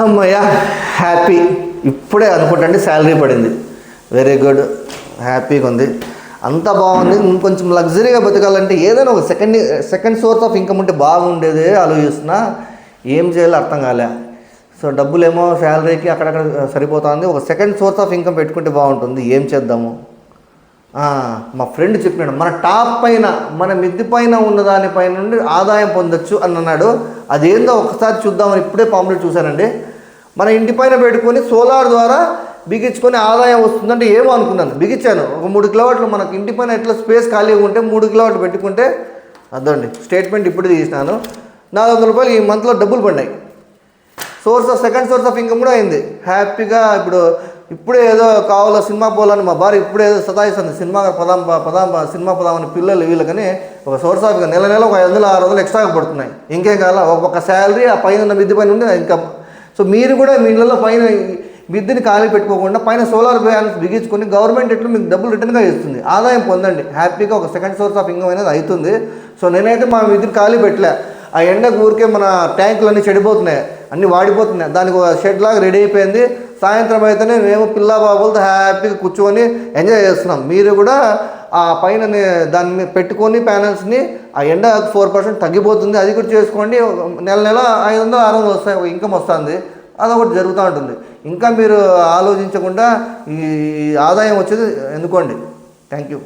అమ్మయ్య హ్యాపీ. ఇప్పుడే అనుకుంటండి శాలరీ పడింది. వెరీ గుడ్ హ్యాపీగా ఉంది. అంతా బాగుంది. ఇంకొంచెం లగ్జరీగా బతకాలంటే ఏదైనా ఒక second second source of income ఉంటే బాగుండేదే ఆలోచిస్తున్నా. ఏం చేయాలో అర్థం కాలే. సో డబ్బులేమో శాలరీకి అక్కడక్కడ సరిపోతుంది. ఒక సెకండ్ సోర్స్ ఆఫ్ ఇన్కమ్ పెట్టుకుంటే బాగుంటుంది. ఏం చేద్దాము? మా ఫ్రెండ్ చెప్పినాడు మన టాప్ పైన మన మిద్ది పైన ఉన్న దానిపైన నుండి ఆదాయం పొందొచ్చు అని అన్నాడు. అదేందో ఒకసారి చూద్దామని ఇప్పుడే పాంప్లెట్ చూశానండి. మన ఇంటి పైన పెట్టుకొని సోలార్ ద్వారా బిగించుకొని ఆదాయం వస్తుందంటే ఏమో అనుకున్నాను. బిగించాను. ఒక మూడు కిలోవాట్లు మనకి ఇంటి పైన ఎట్లా స్పేస్ ఖాళీగా ఉంటే మూడు కిలోవాట్లు పెట్టుకుంటే అదండి స్టేట్మెంట్ ఇప్పుడు తీసినాను. నాలుగు వందల రూపాయలు ఈ మంత్లో డబ్బులు పడినాయి. Source of second source of income కూడా అయింది. హ్యాపీగా ఇప్పుడు ఇప్పుడే ఏదో కావాలో సినిమా పోవాలని మా భార్య ఇప్పుడే ఏదో సతాయిస్తుంది. సినిమా పదాం పదాం సినిమా పదాం అని పిల్లలు వీళ్ళకని ఒక సోర్స్ ఆఫ్ నెల నెల ఒక ఐదు వందలు ఆరు వందలు ఎక్స్ట్రాగా పడుతున్నాయి. ఇంకేం కావాలా? ఒక్కొక్క శాలరీ ఆ పైన ఉన్న మిద్ది పైన ఉండి ఇన్కమ్ సో మీరు కూడా మీ ఇళ్ళలో పైన ఈ మిద్దిని ఖాళీ పెట్టుకోకుండా పైన సోలార్ ప్యానల్స్ బిగించుకొని గవర్నమెంట్ ఎట్లు మీకు డబ్బులు రిటర్న్గా ఇస్తుంది? ఆదాయం పొందండి. హ్యాపీగా ఒక సెకండ్ సోర్స్ ఆఫ్ ఇన్కమ్ అనేది అవుతుంది సో నేనైతే మా మిద్దిని ఖాళీ పెట్టలే. ఆ ఎండకు ఊరికే మన ట్యాంకులు అన్నీ చెడిపోతున్నాయి. అన్నీ వాడిపోతున్నాయి. దానికి ఒక షెడ్ లాగా రెడీ అయిపోయింది. సాయంత్రం అయితేనే మేము పిల్ల బాబులతో హ్యాపీగా కూర్చొని ఎంజాయ్ చేస్తున్నాం. మీరు కూడా ఆ పైన దాన్ని పెట్టుకొని ప్యానల్స్ని ఆ ఎండ ఫోర్ పర్సెంట్ తగ్గిపోతుంది. అది కూడా చేసుకోండి. నెల నెల ఐదు వందలు ఆరు వందలు వస్తాయి ఇన్కమ్ వస్తుంది. అదొకటి జరుగుతూ ఉంటుంది. ఇంకా మీరు ఆలోచించకుండా ఈ ఆదాయం వచ్చేది ఎందుకోండి? Thank you.